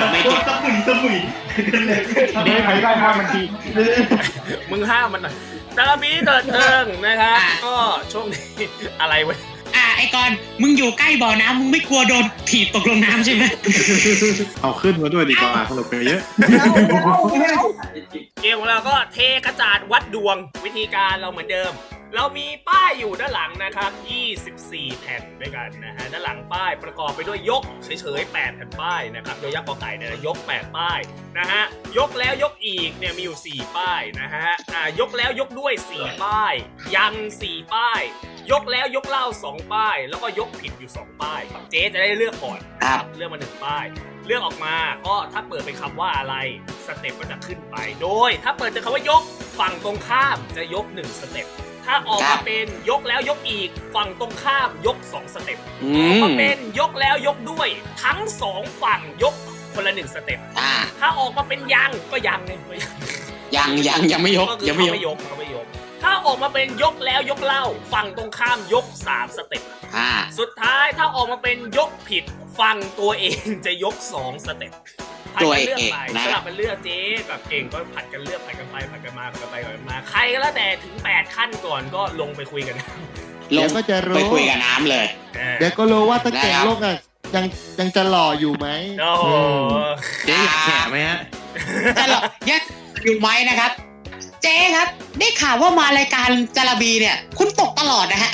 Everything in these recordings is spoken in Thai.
เดินแบบโคตรตะมุยตะมุยเดี๋ยวใครได้ห้ามมันทีมึงห้ามมันหน่อยตาบีเดินเทิงนะครับอะก็ช่วงนี้อะไรวะอะไอ้กอนมึงอยู่ใกล้บ่อน้ำมึงไม่กลัวโดนถีบตกลงน้ำใช่ไหมเอาขึ้นมาด้วยดีกว่าสนุกไปเยอะเกมของเราก็เทกระจาดวัดดวงวิธีการเราเหมือนเดิม เรามีป้ายอยู่ด้านหลังนะครับ 24 แผ่นด้วยกันนะฮะ ด้านหลังป้ายประกอบไปด้วยยกเฉยๆ 8 แผ่นป้ายนะครับโดยยักษ์กอไก่เนี่ยนะยก 8 ป้ายนะฮะ ยกแล้วยกอีกเนี่ยมีอยู่ 4 ป้ายนะฮะ อ่ายกแล้วยกด้วย 4 ป้าย ยัง 4 ป้าย ยกแล้วยกเล่า 2 ป้าย แล้วก็ยกผิดอยู่ 2 ป้าย เจ๊จะได้เลือกก่อนครับเลือกมาหนึ่งป้าย เลือกออกมาก็ถ้าเปิดเป็นคำว่าอะไรสเต็ปก็จะขึ้นไป โดย ถ้าเปิดจากคำว่ายกฝั่งตรงข้ามจะยกหนึ่งสเต็ป ถ้าออกครัมาบเป็นยกแล้วยกอีก ฝั่งตรงข้ามยกสองสเต็ปอืออกมมาเป็นยกแล้วยกด้วย ทั้งสองฝั่งยกคนละหนึ่งสเต็ปอ่า ถ้าออกมาเป็นยังก็ยังไงก็ยังยังยังยังไม่ยกก็คือยังเขาไม่ยก ไม่ยกเขาไม่ยก ถ้าออกมาเป็นยกแล้วยกเล่า ฝั่งตรงข้ามยกสามสเต็ป อ่า สุดท้ายถ้าออกมาเป็นยกผิดฟังตัวเองจะยกสองสเต็ปผัด ตัวกันเอเลือกงไปนะสลับเป็นเลือกเจ๊แบบเก่งก็ผัดกันเลือกผัดกันไปผัดกันมาผัดกันไปผัดกันมา ใครก็แล้วแต่ถึง 8 ขั้นก่อนก็ลงไปคุยกันนะลเดี๋ยงวก็จะไปรู้คุยกับน้ำเลยเออเดี๋ยวก็รู้ว่าตะเก่งได้ครับโลกอะยังยังจะหล่ออยู่ไหมโอ้โหเจ๊อยากแฉไหมฮะจะหรอยังอยู่ไหมนะครับ เจ๊ครับ ได้ข่าวว่ามารายการจาราบีเนี่ย คุณตกตลอดนะฮะ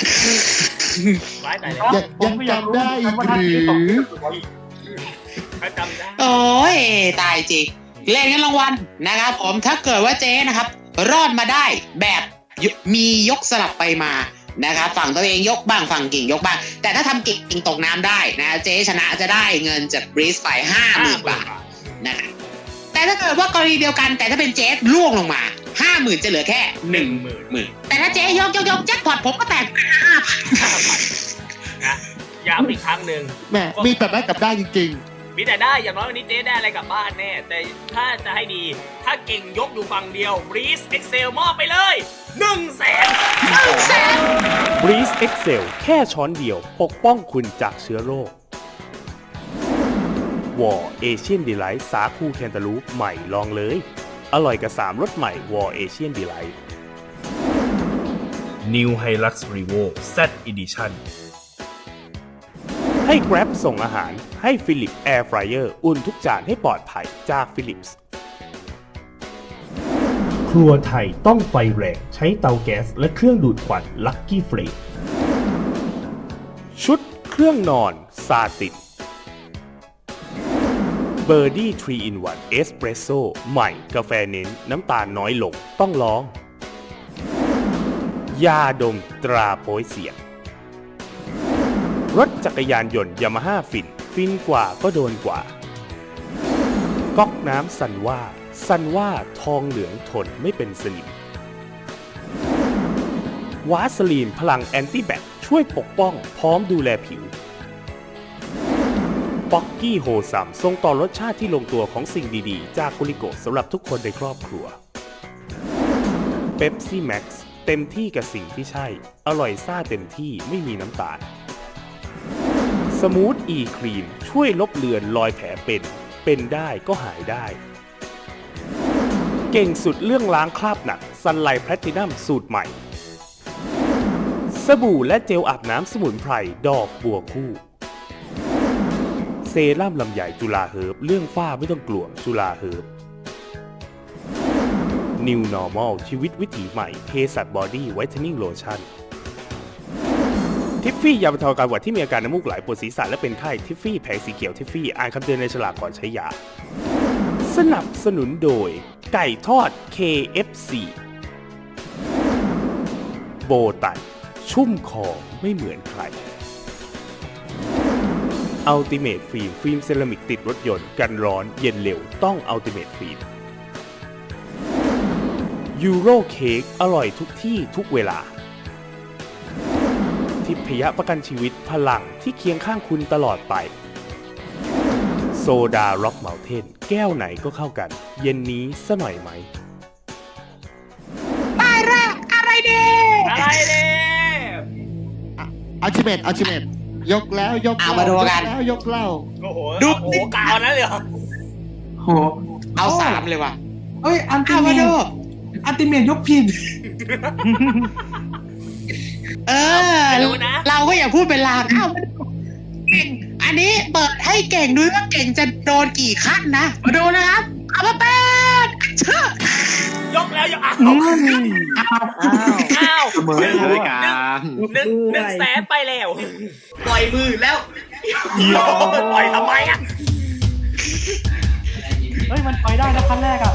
ร้ายตายเลยยังยังจำได้อีกหรือ ถ้าจำได้โอ้ยตายจริงเล่นกันรางวัลนะครับผมถ้าเกิดว่าเจ๊นะครับ รอดมาได้แบบยมียกสลับไปมานะครับฝั่งตัวเองยกบ้างฝั่งกิ่งยกบ้าง แต่ถ้าทำกิ่งกิ่งตกน้ำได้นะเจ๊ชนะจะได้เงินจากบริสไปห้าหมื่นบาทนะครับแต่ถ้าเกิดว่ากรณีเดียวกันแต่ถ้าเป็นเจ๊ล่วงลงมาห้าหมื่นจะเหลือแค่หนึ่งหมื่นหมื่นแต่ถ้าเจ๊ยกยกยกแจ็คพอตผมก็แตกนะย้ำอีกครั้งหนึ่งแหม่มีแต่ได้กับได้จริง มีแต่ได้อย่างน้อยวันนี้เจ๊ได้อะไรกลับบ้านแน่ แต่ถ้าจะให้ดี ถ้าเก่งยกอยู่ฝั่งเดียว Breeze Excel มอบไปเลย1นึ่งแสน Breeze Excel แค่ช้อนเดียวปกป้องคุณจากเชื้อโรควอเอเชียนดีไลท์สาคูแคนตาลูปใหม่ลองเลย อร่อยกับ 3รสใหม่วอเอเชียนดีไลท์ New Hilux Revo Z Edition ให้ Grab ส่งอาหาร ให้ Philips Air Fryer อุ่นทุกจานให้ปลอดภัยจาก Philips ครัวไทยต้องไฟแรงใช้เตาแก๊สและเครื่องดูดควัน Lucky Flame ชุดเครื่องนอนซาตินเบอร์ดี้3 in 1 Espresso ใหม่กาแฟเน้น น้ำตาลน้อยลงต้องลอง ยาดมตราโป้ยเสียง รถจักรยานยนต์ยามาฮ่าฟิน ฟินกว่าก็โดนกว่า ก๊อกน้ำสันว่า สันว่าทองเหลืองทนไม่เป็นสนิมวาสลีนพลังแอนตี้แบคช่วยปกป้องพร้อมดูแลผิวป๊อกกี้โฮซัมทรงต่อรสชาติที่ลงตัวของสิ่งดีๆ จากกุลิโกสำหรับทุกคนในครอบครัวเ e ปซี่แม็กซ์เต็มที่กับสิ่งที่ใช่ อร่อยซ่าเต็มที่ไม่มีน้ำตาล สมูทอีครีมช่วยลบเลือนรอยแผลเป็น เป็นได้ก็หายได้ เก่งสุดเรื่องล้างคราบหนักซันไลแพลตินัมสูตรใหม่ สบู่และเจลอาบน้ำสมุนไพรดอกบัวคู่ เซรั่มลำใหญ่จุฬาเฮิร์บเรื่องฝ้าไม่ต้องกลัวจุฬาเฮิร์บ New Normal ชีวิตวิถีใหม่เ e สัตบอดี้ไวท์เทนนิ่งโลชั่น ทิฟฟี่ยาบรรเทาอาการหวัดที่มีอาการน้ำมูกไหลปวดศีรษะและเป็นไข้ทิฟฟี่แผงสีเขียวทิฟฟี่อ่านคำเตือนในฉลากก่อนใช้ยา สนับสนุนโดย ไก่ทอด KFC โบตันชุ่มคอไม่เหมือนใครอัลติเมทฟิล์มฟิล์มเซรามิกติดรถยนต์กันร้อนเย็นเร็วต้องอัลติเมทฟิล์มยูโรเค้กอร่อยทุกที่ทุกเวลา ทิพยประกันชีวิตพลังที่เคียงข้างคุณตลอดไป โซดาร็อกเมลเทนแก้วไหนก็เข้ากัน เย็นนี้สหน่อยไหมป้ายแรกอะไรเด้อะไรเนี่ยๆอัลติเมทอัลติเมทยกแล้วยกเอาเล่ามาดูกัน ยแล้วยกเล่า โอ้โหดู โอ้โหกาวนั้นเลยเหรอโหเอาสามเลยว่ะเอ้ย อันติเอาเมมาทดูอันติเมทยกผิด เออไม่รู้นะเราก็อย่าพูดเป็นลางเอามาดูเก่งอันนี้เปิดให้เก่งด้วยว่าเก่งจะโดนกี่ขั้นนะมาดูนะครับเอามาเป็นเชื่อยกแล้วยกอ้าวอ้าวอ้าวเสมอเลยกันหนึ่งหนึ่งแสนไปแล้วปล่อยมือแล้วปล่อยทำไมอะเฮ้ยมันไปได้นะขั้นแรกอะ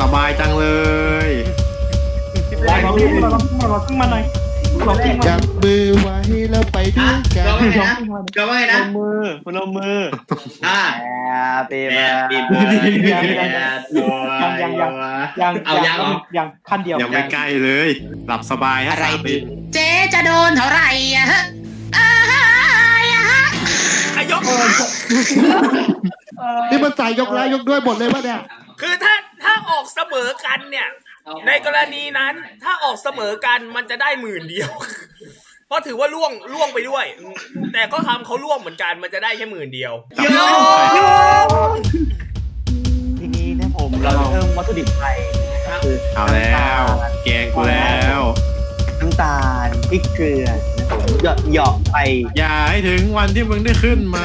สบายจังเลย เราเราขึ้นมาเราขึ้นมาเราขึ้นมาหน่อยเราขึ้นมาจับมือไว้แล้วไปด้วยกัก็นไม่นะก็ไม่นะมือพนมมืออ่าเปแบมาบปีเบอร์ยังยังยังยังยังเอายังยังขั้นเดียวยังไม่ใกล้เลย หลับสบายฮะอะไรเจ๊จะโดนเท่าไหร่อะฮะอ่าฮะอ่าฮะยกนี่มันใส่ยกแล้วยกด้วยหมดเลยวะเนี่ย คือถ้าถ้าออกเสมอกันเนี่ย ในกรณีนั้นถ้าออกเสมอกันมันจะได้หมื่นเดียว เพราะถือว่าล่วงล่วงไปด้วย แต่ก็ทำเขาล่วงเหมือนกันมันจะได้แค่หมื่นเดียวจับมือทีนี้นะผมเราเพิ่มวัตถุดิบไปนะครับคือเอาแล้ว แกงกูแล้วน้ำตาลพริกเกลือนะครับผมหยอดหยอดไป อย่าให้ถึงวันที่มึงได้ขึ้นมา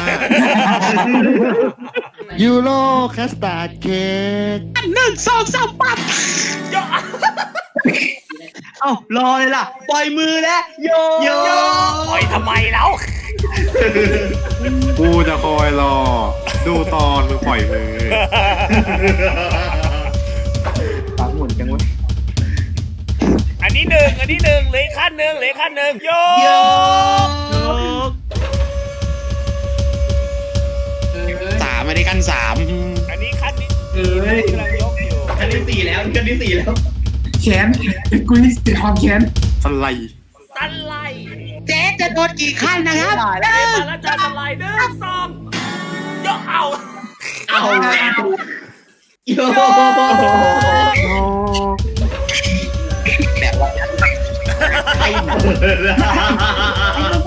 ยูโรคัสตาร์ดเค้กหนึ่งสองสามปั๊บยกเอ้ารอเลยล่ะ ปล่อยมือแล้วโยโยปล่อยทำไมแล้วกูจะคอยรอ ดูตอนมึงปล่อยมือปากหมุนจังเว้ยอันนี้หนึ่งอันนี้หนึ่งเหลยขั้นหนึ่งเหลยขั้นหนึ่งโยกสามอันนี้กันสามอันนี้ขั้นนี้เอ้ยกำลังยกอยู่ขั้นที่สี่แล้วขั้นที่สี่แล้วแขนกูนี่ติดความแขนสไลด์สไลด์เจ๊จะโดนกี่ขั้นนะครับเอ้ยมาแล้วจ้าสไลด์หนึ่งสองยกเอาเอาแล้วโยแบบว่า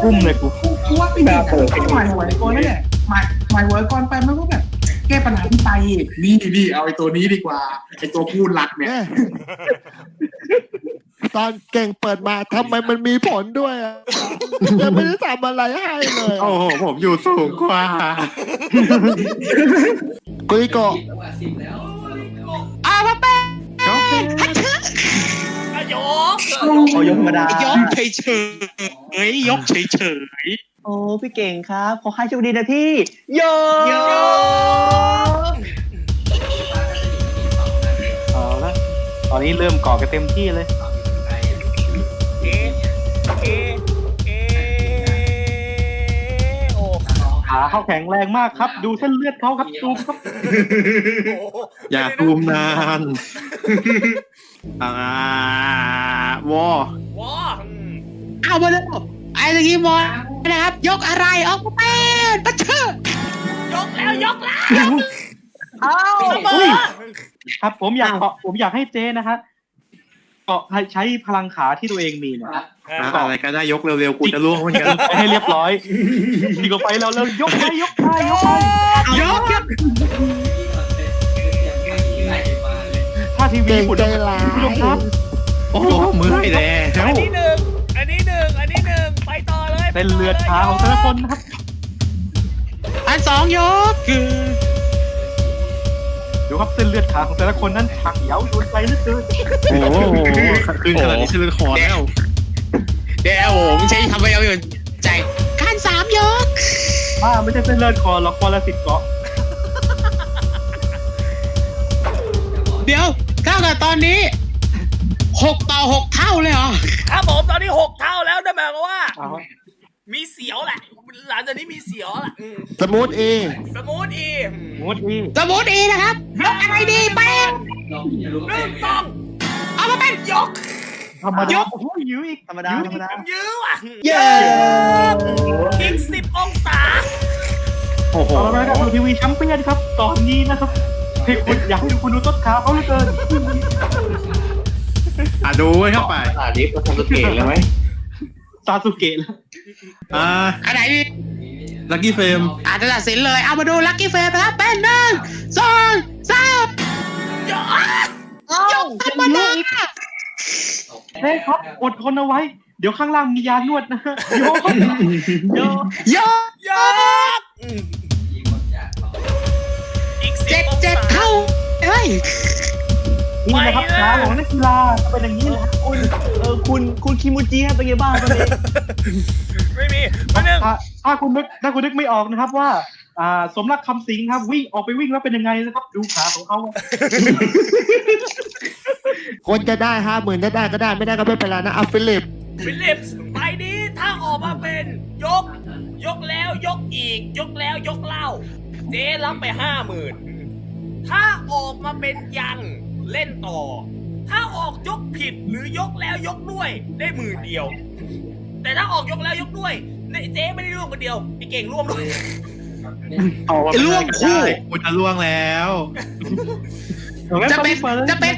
กุ้มเลยกูกูว่าไม่ดีนะไอ้หมายหัวไอ้ก้อนนั่นแหละ มายหมายหัวไอ้ก้อนไปมันก็แบบแก้ปัญหาที่ไปอีกนี่นี่เอาไอ้ตัวนี้ดีกว่าไอ้ตัวพูดหลักเนี่ยเนี่ย ตอนเก่งเปิดมาทำไมมันมีผลด้วยอะยังไม่ได้ทำอะไรให้เลยโอ้โหผมอยู่สูงกว่า กุลิโกะเอามาเป็นเอ้าอะยกเอายกมาได้ยกเฉยเฉยๆยกเฉยเฉย โอ้ พี่เก่งครับ ขอให้โชคดีนะพี่ โยโยเอาละตอนนี้เริ่มก่อกันเต็มที่เลย เอะเอะเอะโอ้ขาเขาแข็งแรงมากครับ ดูเส้นเลือดเขาครับดูครับ โหอย่าตูมนาน อ่าวอว้าอืมๆเอามาเลยไอ้ตะกี้มอน นะครับ ยกอะไรออกมาเป็นปะเชิดยกแล้วยกแล้วอ้าวเสมอครับ ผมอยากเกาะผมอยากให้เจ๊นะฮะเกาะใช้พลังขาที่ตัวเองมีเนะครับอะอะไรก็ได้ยกเร็วๆกูจะล่วงเหมือนกัน ไปให้เรียบร้อยดีกว่าไปแล้วเร็วยกไปยกไปยกไปยกยกถ้าทีวีเก่งญี่ปุ่นใจร้ายคุณผู้ชมครับโอ้โหมือให้แล้อัวนนี้หนึ่ง เลยไปเป็นต่เลือดขาของแต่ละคนนะครับ อันสองยกคือดูครับเส้นเลือดขาของแต่ละคนนั้นช่างเหยาโดนใจเหลือเกินโอ้โหขึ้นขนาดนี้ชื่อคอแล้วเดี๋ยวผมใช้ทำไปเอาอยู่ใจการสามยกว่าไม่ใช่เส้นเลือดคอหรอกปรสิตเกาะเดี๋ยวเท่ากับตอนนี้หกต่อหกเท่าเลยเหรอ ครับผมตอนนี้หกเท่าแล้วนั่นหมายความว่า เอามีเสียวแหละ หลังจากนี้มีเสียวแหละอืมสมูทเองสมูทอีอืมหมดอีสมมติดีนะครับยกอะไรดีแป้งหนึ่งสองเอามาเป็นยกธรรมดาโอ้ยยื้ออีกธรรมดาธรรมดายื้อว่ะเย้อีกสิบองศาโอ้โหเอาละครับดูทีวีแชมเปี้ยนครับ ตอนนี้นะครับให้คุณอยากให้ดูคุณดูต้นขาเขาเหลือเกินอะดูไว้เข้าไปอ่านี้ก็ทำสเกตแล้วไหมซาสุเกะแล้ว อ่าอันไหนดีลักกี้เฟรมอาจจะตัดสินเลย เอามาดูลัคกี้เฟสนะครับเป็นหนึ่งสองสามยกธรรมดาเฮ้ยครับอดทนเอาไว้ เดี๋ยวข้างล่างมียานวดนะฮะโยกโยกยกยกอืมอีกสิเจ็บดองเจ็ดศาเข้าเฮ้ย นี่นะครับขาของนักกีฬาเป็นอย่างนี้แหละคุณเออคุณคุณคิมูจิฮะเป็นไงบ้างตอนนี้ไม่มีมาหนึ่งถ้าถ้าคุณนึกถ้าคุณนึกไม่ออกนะครับว่า อ่า สมรักคำสิงครับ วิ่งออกไปวิ่งแล้วเป็นยังไงนะครับ ดูขาของเขาอะคนจะได้ห้าหมื่นจะได้ก็ได้ไม่ได้ก็ไม่เป็นไรนะเอาฟิลิปฟิลิปส์ใบนี้ถ้าออกมาเป็นยก ยกแล้วยกอีก ยกแล้วยกเล่า เจ๊รับไปห้าหมื่นถ้าออกมาเป็นยัง เล่นต่อ ถ้าออกยกผิดหรือยกแล้วยกด้วยได้หมื่นเดียว แต่ถ้าออกยกแล้วยกด้วยเนี่ยเจ๊ไม่ได้ร่วมคนเดียวไอ้เก่งร่วมด้วยร่วมคู่ กูจะล่วงแล้วจะเป็นจะเป็น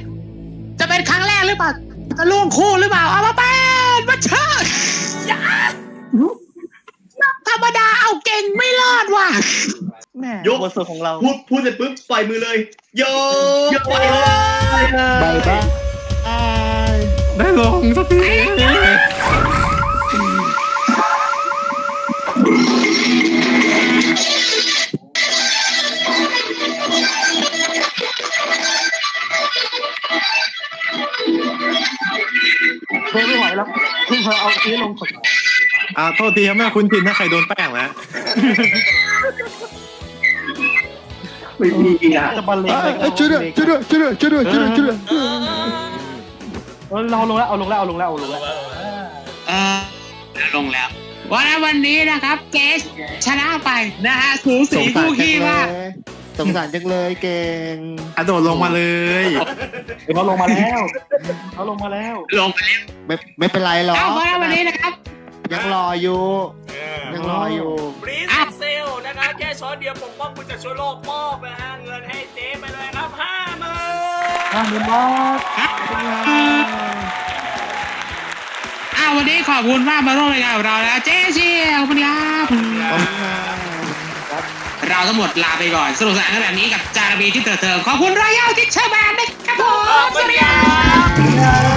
จะเป็นครั้งแรกหรือเปล่าจะล่วงคู่หรือเปล่าเอามาเป็น ยกบทสวดของเราพูดพูดเสร็จปุ๊บปล่อยมือเลยโยกปล่อยเลยบายบายได้ลงสักทีเธอไม่ไหวแล้วเธอเอาทีลงก่อนอ่าโทษทีครับแม่คุณจินถ้าใครโดนแป้งแล้ว ไม่มีอะจะบรรเลงเอ้ไปยเอ้ยช่วยด้วยช่วยด้วยช่วยด้วยช่วยด้วยช่วยด้วยช่วยด้วยเออเออเราลงแล้วเอาลงแล้วเอาลงแล้วเอาลงแล้วเออลงแล้ววันนั้นวันนี้นะครับเกสชนะไปนะฮะสูสสีงสารคู่จังขี้เลมากยสงสารจังเลยเก่งกระโดดลงมาเลยเดี๋ยวเขาลงมาแล้วเขาลงมาแล้วลงไปแล้วไม่ไม่เป็นไรหรอกเอาวันนั้นวันนี้นะครับ ยังรออยู่ เออ ยังรออยู่ บรีสเซลนะครับแค่ช้อนเดียวปกป้องคุณจากเชื้อโรคมอบนะฮะเงินให้เจ๊ไปเลยครับห้าหมื่นห้าหมื่นบาทอ้าววันนี้ขอบคุณมากมาร่วมรายการกับเรานะเจ๊เชียวขอบคุณครับขอบคุณครับ เราทั้งหมดลาไปก่อนสนุกสนานกันแบบนี้กับจาระบีที่เติร์เติมขอบคุณรอยัลทิชเชอร์แมนนะครับผมขอบคุณครับ